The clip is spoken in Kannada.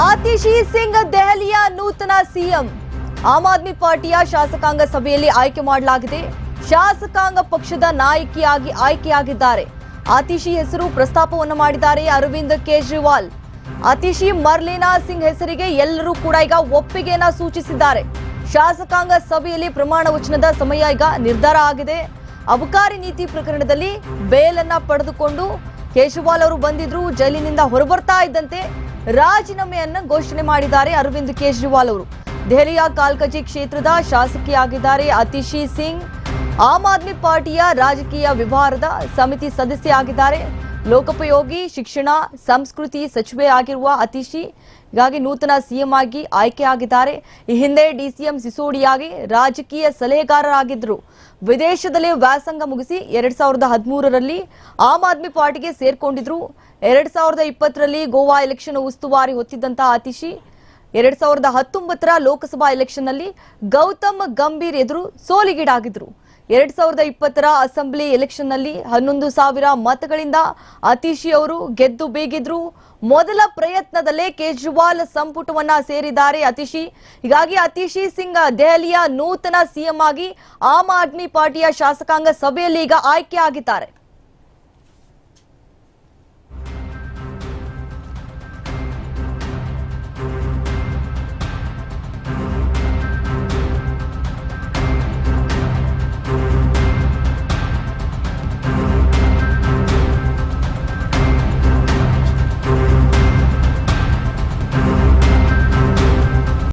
ಆತಿಶಿ ಸಿಂಗ್ ದೆಹಲಿಯ ನೂತನ ಸಿಎಂ. ಆಮ್ ಆದ್ಮಿ ಪಾರ್ಟಿಯ ಶಾಸಕಾಂಗ ಸಭೆಯಲ್ಲಿ ಆಯ್ಕೆ ಮಾಡಲಾಗಿದೆ. ಶಾಸಕಾಂಗ ಪಕ್ಷದ ನಾಯಕಿಯಾಗಿ ಆಯ್ಕೆಯಾಗಿದ್ದಾರೆ. ಆತಿಶಿ ಹೆಸರು ಪ್ರಸ್ತಾಪವನ್ನು ಮಾಡಿದ್ದಾರೆ ಅರವಿಂದ್ ಕೇಜ್ರಿವಾಲ್. ಆತಿಶಿ ಮರ್ಲಿನಾ ಸಿಂಗ್ ಹೆಸರಿಗೆ ಎಲ್ಲರೂ ಕೂಡ ಈಗ ಒಪ್ಪಿಗೆಯನ್ನ ಸೂಚಿಸಿದ್ದಾರೆ. ಶಾಸಕಾಂಗ ಸಭೆಯಲ್ಲಿ ಪ್ರಮಾಣ ವಚನದ ಸಮಯ ಈಗ ನಿರ್ಧಾರ ಆಗಿದೆ. ಅಬಕಾರಿ ನೀತಿ ಪ್ರಕರಣದಲ್ಲಿ ಬೇಲನ್ನ ಪಡೆದುಕೊಂಡು ಕೇಜ್ರಿವಾಲ್ ಅವರು ಬಂದಿದ್ರು, ಜೈಲಿನಿಂದ ಹೊರಬರ್ತಾ ಇದ್ದಂತೆ ರಾಜೀನಾಮೆಯನ್ನ ಘೋಷಣೆ ಮಾಡಿದ್ದಾರೆ ಅರವಿಂದ್ ಕೇಜ್ರಿವಾಲ್ ಅವರು. ದೆಹಲಿಯ ಕಾಲ್ಕಜಿ ಕ್ಷೇತ್ರದ ಶಾಸಕಿಯಾಗಿದ್ದಾರೆ ಅತಿಶಿ ಸಿಂಗ್. ಆಮ್ ಆದ್ಮಿ ಪಾರ್ಟಿಯ ರಾಜಕೀಯ ವ್ಯವಹಾರದ ಸಮಿತಿ ಸದಸ್ಯ ಆಗಿದ್ದಾರೆ ಲೋಕೋಪಯೋಗಿ, ಶಿಕ್ಷಣ, ಸಂಸ್ಕೃತಿ ಸಚಿವೆ ಆಗಿರುವ ಅತಿಶಿ. ಗಾಗಿ ನೂತನ ಸಿಎಂ ಆಗಿ ಆಯ್ಕೆಯಾಗಿದ್ದಾರೆ ಈ ಹಿಂದೆ ಡಿಸಿಎಂ ಸಿಸೋಡಿಯಾಗಿ ರಾಜಕೀಯ ಸಲಹೆಗಾರರಾಗಿದ್ದರು. ವಿದೇಶದಲ್ಲಿ ವ್ಯಾಸಂಗ ಮುಗಿಸಿ ಎರಡ್ ಸಾವಿರದ ಹದಿಮೂರರಲ್ಲಿ ಆಮ್ ಆದ್ಮಿ ಪಾರ್ಟಿಗೆ ಸೇರ್ಕೊಂಡಿದ್ರು. ಎರಡ್ ಸಾವಿರದ ಇಪ್ಪತ್ತರಲ್ಲಿ ಗೋವಾ ಎಲೆಕ್ಷನ್ ಉಸ್ತುವಾರಿ ಹೊತ್ತಿದ್ದಂತಹ ಅತಿಶಿ. ಎರಡ್ ಸಾವಿರದ ಹತ್ತೊಂಬತ್ತರ ಲೋಕಸಭಾ ಎಲೆಕ್ಷನ್ನಲ್ಲಿ ಗೌತಮ್ ಗಂಭೀರ್ ಎದುರು ಸೋಲಿಗೀಡಾಗಿದ್ರು. ಎರಡ್ ಸಾವಿರದ ಇಪ್ಪತ್ತರ ಅಸೆಂಬ್ಲಿ ಎಲೆಕ್ಷನ್ನಲ್ಲಿ ಹನ್ನೊಂದು ಸಾವಿರ ಮತಗಳಿಂದ ಅತೀಶಿ ಅವರು ಗೆದ್ದು ಬೀಗಿದ್ರು. ಮೊದಲ ಪ್ರಯತ್ನದಲ್ಲೇ ಕೇಜ್ರಿವಾಲ್ ಸಂಪುಟವನ್ನ ಸೇರಿದ್ದಾರೆ ಅತಿಶಿ. ಹೀಗಾಗಿ ಅತಿಶಿ ಸಿಂಗ್ ದೆಹಲಿಯ ನೂತನ ಸಿಎಂ ಆಗಿ ಆಮ್ ಆದ್ಮಿ ಪಾರ್ಟಿಯ ಶಾಸಕಾಂಗ ಸಭೆಯಲ್ಲಿ ಈಗ ಆಯ್ಕೆ ಆಗಿದ್ದಾರೆ